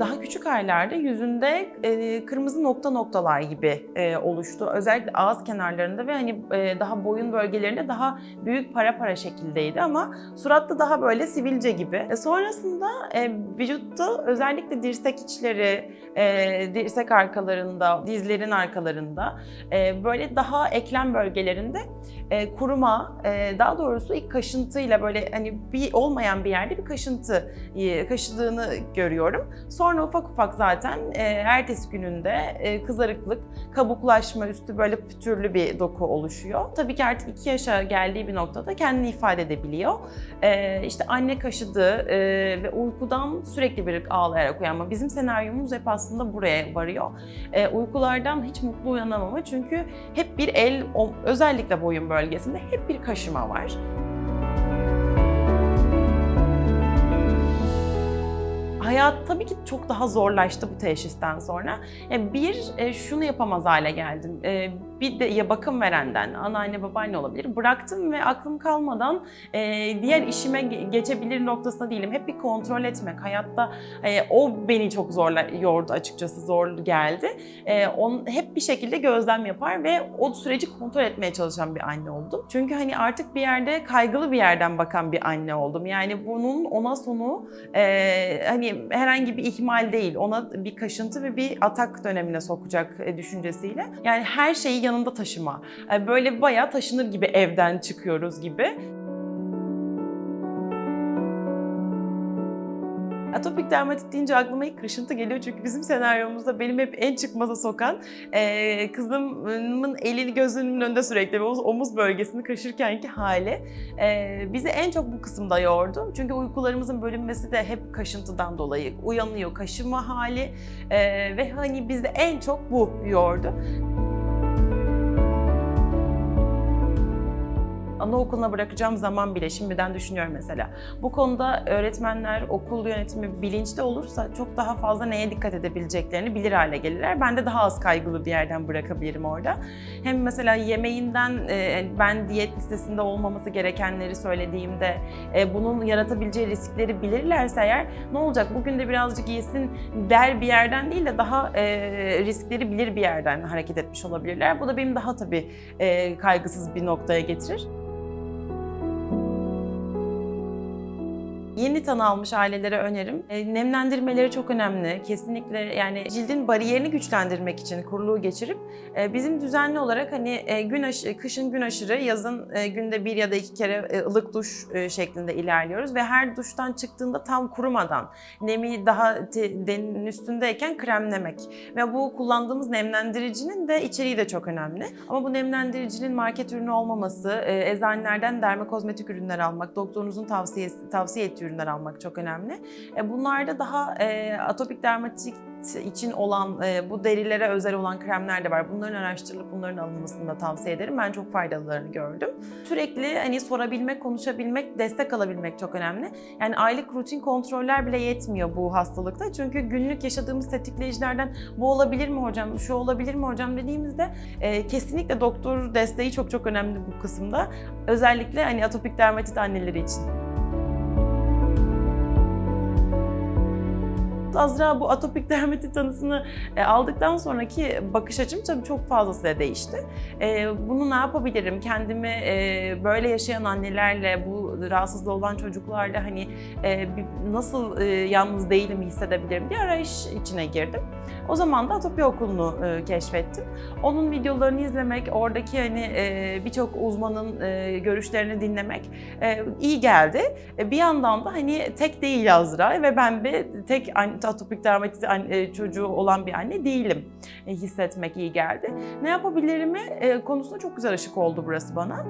buçuk aylarda yüzünde e, kırmızı nokta noktalar gibi e, oluştu. Özellikle ağız kenarlarında ve hani e, daha boyun bölgelerinde daha büyük para para şekildeydi ama suratta daha böyle sivilce gibi. Sonrasında e, vücutta özellikle dirsek içleri, dirsek arkalarında, dizlerin arkalarında böyle daha eklem bölgelerinde kuruma, daha doğrusu ilk kaşıntıyla böyle hani bir olmayan bir yerde bir kaşıntı e, kaşıdığını görüyorum. Sonra ufak ufak zaten e, ertesi gününde e, kızarıklık, kabuklaşma, üstü böyle pütürlü bir doku oluşuyor. Tabii ki artık 2 yaşa geldiği bir noktada kendini ifade edebiliyor. E, işte anne kaşıdı e, ve uykudan sürekli bir ağlayarak uyanma. Bizim senaryomuz hep aslında buraya varıyor. E, uykulardan hiç mutlu uyanamama çünkü hep bir el, özellikle boyun bölgesinde hep bir kaşıma var. Hayat tabii ki çok daha zorlaştı bu teşhisten sonra. Yani bir, e, şunu yapamaz hale geldim. Bir de ya bakım verenden, anneanne babaanne olabilir. Bıraktım ve aklım kalmadan e, diğer işime ge- geçebilir noktasında değilim. Hep bir kontrol etmek. Hayatta e, o beni çok zorla yordu açıkçası, zor geldi. E, on, hep bir şekilde gözlem yapar ve o süreci kontrol etmeye çalışan bir anne oldum. Çünkü hani artık bir yerde kaygılı bir yerden bakan bir anne oldum. Yani bunun ona sonu e, hani herhangi bir ihmal değil. Ona bir kaşıntı ve bir atak dönemine sokacak e, düşüncesiyle. Yani her şeyi yanında taşıma. E, böyle bayağı taşınır gibi evden çıkıyoruz gibi. Atopik dermatit deyince aklıma ilk kaşıntı geliyor çünkü bizim senaryomuzda benim hep en çıkmaza sokan e, kızımın elini gözünün önünde sürekli ve o omuz bölgesini kaşırkenki hali e, bizi en çok bu kısımda yordu. Çünkü uykularımızın bölünmesi de hep kaşıntıdan dolayı uyanıyor kaşıma hali e, ve hani bizi en çok bu yordu. Anaokuluna bırakacağım zaman bile şimdiden düşünüyorum mesela. Bu konuda öğretmenler, okul yönetimi bilinçli olursa çok daha fazla neye dikkat edebileceklerini bilir hale gelirler. Ben de daha az kaygılı bir yerden bırakabilirim orada. Hem mesela yemeğinden e, ben diyet listesinde olmaması gerekenleri söylediğimde e, bunun yaratabileceği riskleri bilirlerse eğer ne olacak bugün de birazcık yesin der bir yerden değil de daha e, riskleri bilir bir yerden hareket etmiş olabilirler. Bu da benim daha tabii kaygısız bir noktaya getirir. Yeni tanı almış ailelere önerim. E, nemlendirmeleri çok önemli. Kesinlikle yani cildin bariyerini güçlendirmek için kuruluğu geçirip e, bizim düzenli olarak hani e, gün aşı, kışın gün aşırı, yazın e, günde bir ya da iki kere e, ılık duş e, şeklinde ilerliyoruz ve her duştan çıktığında tam kurumadan nemi daha te- denin üstündeyken kremlemek ve bu kullandığımız nemlendiricinin de içeriği de çok önemli. Ama bu nemlendiricinin market ürünü olmaması, e, eczanelerden dermokozmetik ürünler almak, doktorunuzun tavsiyesi, tavsiye ettiği ürünler almak çok önemli. E, bunlarda daha e, atopik dermatit için olan, e, bu derilere özel olan kremler de var. Bunların araştırılıp bunların alınmasını da tavsiye ederim. Ben çok faydalarını gördüm. Sürekli hani sorabilmek, konuşabilmek, destek alabilmek çok önemli. Yani aylık rutin kontroller bile yetmiyor bu hastalıkta. Çünkü günlük yaşadığımız tetikleyicilerden bu olabilir mi hocam, şu olabilir mi hocam dediğimizde e, kesinlikle doktor desteği çok çok önemli bu kısımda. Özellikle hani atopik dermatit anneleri için. Azra bu atopik dermatit tanısını e, aldıktan sonraki bakış açım tabii çok fazlasıyla değişti. E, bunu ne yapabilirim? Kendimi e, böyle yaşayan annelerle, bu rahatsızlığı olan çocuklarla hani nasıl yalnız değilim hissedebilirim diye arayış içine girdim. O zaman da Atopi Okulu'nu keşfettim. Onun videolarını izlemek, oradaki hani birçok uzmanın görüşlerini dinlemek iyi geldi. Bir yandan da hani tek değil Azra ve ben bir tek atopik dermatit e, çocuğu olan bir anne değilim. E, hissetmek iyi geldi. Ne yapabilirimi e, konusunda çok güzel ışık oldu burası bana.